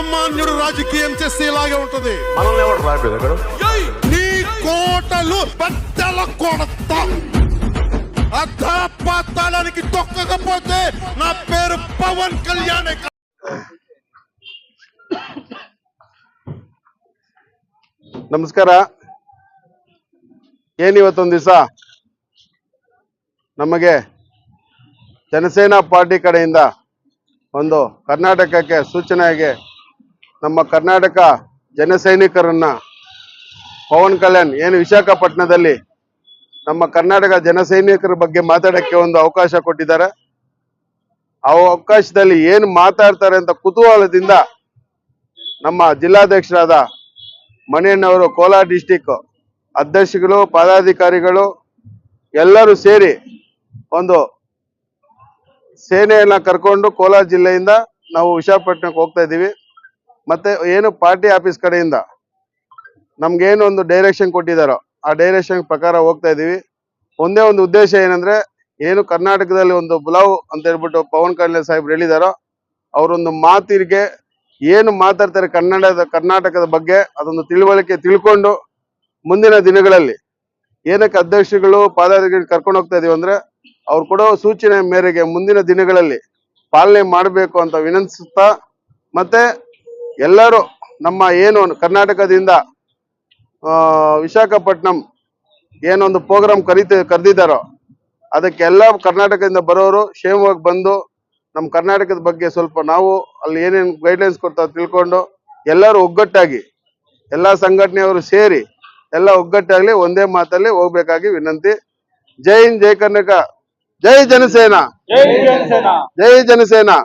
సామాన్యుడు రాజకీయం చేస్తే ఇలాగే ఉంటది మనల్ని ఎవరు రాయలేదు ఇక్కడ నీ కోటలు బద్దల కొడతా అధపాతాళానికి తొక్కకపోతే నా పేరు పవన్ కళ్యాణ్ ನಮಸ್ಕಾರ ಏನಿವತ್ತೊಂದು ದಿವಸ ನಮಗೆ ಜನಸೇನಾ ಪಾರ್ಟಿ ಕಡೆಯಿಂದ ಒಂದು ಕರ್ನಾಟಕಕ್ಕೆ ಸೂಚನೆಯಾಗಿ ನಮ್ಮ ಕರ್ನಾಟಕ ಜನಸೈನಿಕರನ್ನ ಪವನ್ ಕಲ್ಯಾಣ್ ಏನು ವಿಶಾಖಪಟ್ಟಣದಲ್ಲಿ ನಮ್ಮ ಕರ್ನಾಟಕ ಜನಸೈನಿಕರ ಬಗ್ಗೆ ಮಾತಾಡಕ್ಕೆ ಒಂದು ಅವಕಾಶ ಕೊಟ್ಟಿದ್ದಾರೆ. ಆ ಅವಕಾಶದಲ್ಲಿ ಏನು ಮಾತಾಡ್ತಾರೆ ಅಂತ ಕುತೂಹಲದಿಂದ ನಮ್ಮ ಜಿಲ್ಲಾಧ್ಯಕ್ಷರಾದ ಮಣಿಯಣ್ಣವರು ಕೋಲಾರ ಡಿಸ್ಟಿಕ್ ಅಧ್ಯಕ್ಷಗಳು, ಪದಾಧಿಕಾರಿಗಳು ಎಲ್ಲರೂ ಸೇರಿ ಒಂದು ಸೇನೆಯನ್ನ ಕರ್ಕೊಂಡು ಕೋಲಾರ ಜಿಲ್ಲೆಯಿಂದ ನಾವು ವಿಶಾಖಪಟ್ಟಣಕ್ಕೆ ಹೋಗ್ತಾ ಇದ್ದೀವಿ. ಮತ್ತೆ ಏನು ಪಾರ್ಟಿ ಆಫೀಸ್ ಕಡೆಯಿಂದ ನಮ್ಗೇನು ಒಂದು ಡೈರೆಕ್ಷನ್ ಕೊಟ್ಟಿದ್ದಾರೋ ಆ ಡೈರೆಕ್ಷನ್ ಪ್ರಕಾರ ಹೋಗ್ತಾ ಇದೀವಿ. ಒಂದೇ ಒಂದು ಉದ್ದೇಶ ಏನಂದ್ರೆ ಏನು ಕರ್ನಾಟಕದಲ್ಲಿ ಒಂದು ಬುಲಾವ್ ಅಂತ ಹೇಳ್ಬಿಟ್ಟು ಪವನ್ ಕಲ್ಯಾಣ್ ಸಾಹೇಬ್ರು ಹೇಳಿದಾರೋ ಅವರೊಂದು ಮಾತಿಗೆ ಏನು ಮಾತಾಡ್ತಾರೆ ಕನ್ನಡದ, ಕರ್ನಾಟಕದ ಬಗ್ಗೆ ಅದೊಂದು ತಿಳುವಳಿಕೆ ತಿಳ್ಕೊಂಡು ಮುಂದಿನ ದಿನಗಳಲ್ಲಿ ಏನಕ್ಕೆ ಅಧ್ಯಕ್ಷಗಳು ಪಾದಾಧಿಕಾರಿ ಕರ್ಕೊಂಡು ಹೋಗ್ತಾ ಇದೀವಿ ಅಂದ್ರೆ ಅವ್ರು ಕೊಡೋ ಸೂಚನೆ ಮೇರೆಗೆ ಮುಂದಿನ ದಿನಗಳಲ್ಲಿ ಪಾಲನೆ ಮಾಡಬೇಕು ಅಂತ ವಿನಂತಿಸುತ್ತಾ ಮತ್ತೆ ಎಲ್ಲರೂ ನಮ್ಮ ಏನು ಕರ್ನಾಟಕದಿಂದ ಆ, ವಿಶಾಖಪಟ್ಟಣಂ ಏನೊಂದು ಪ್ರೋಗ್ರಾಮ್ ಕರಿತ ಕರೆದಿದ್ದಾರೋ ಅದಕ್ಕೆಲ್ಲ ಕರ್ನಾಟಕದಿಂದ ಬರೋರು ಕ್ಷೇಮವಾಗಿ ಬಂದು ನಮ್ಮ ಕರ್ನಾಟಕದ ಬಗ್ಗೆ ಸ್ವಲ್ಪ ನಾವು ಅಲ್ಲಿ ಏನೇನು ಗೈಡ್ಲೈನ್ಸ್ ಕೊಡ್ತಾರೆ ತಿಳ್ಕೊಂಡು ಎಲ್ಲರೂ ಒಗ್ಗಟ್ಟಾಗಿ ಎಲ್ಲ ಸಂಘಟನೆಯವರು ಸೇರಿ ಎಲ್ಲ ಒಗ್ಗಟ್ಟಾಗಲಿ ಒಂದೇ ಮಾತಲ್ಲಿ ಹೋಗ್ಬೇಕಾಗಿ ವಿನಂತಿ. ಜೈ ಹಿಂದ್ ಜೈ ಕರ್ನಾಟಕ. ಜೈ ಜನಸೇನಾ. ಜೈ ಜನಸೇನಾ.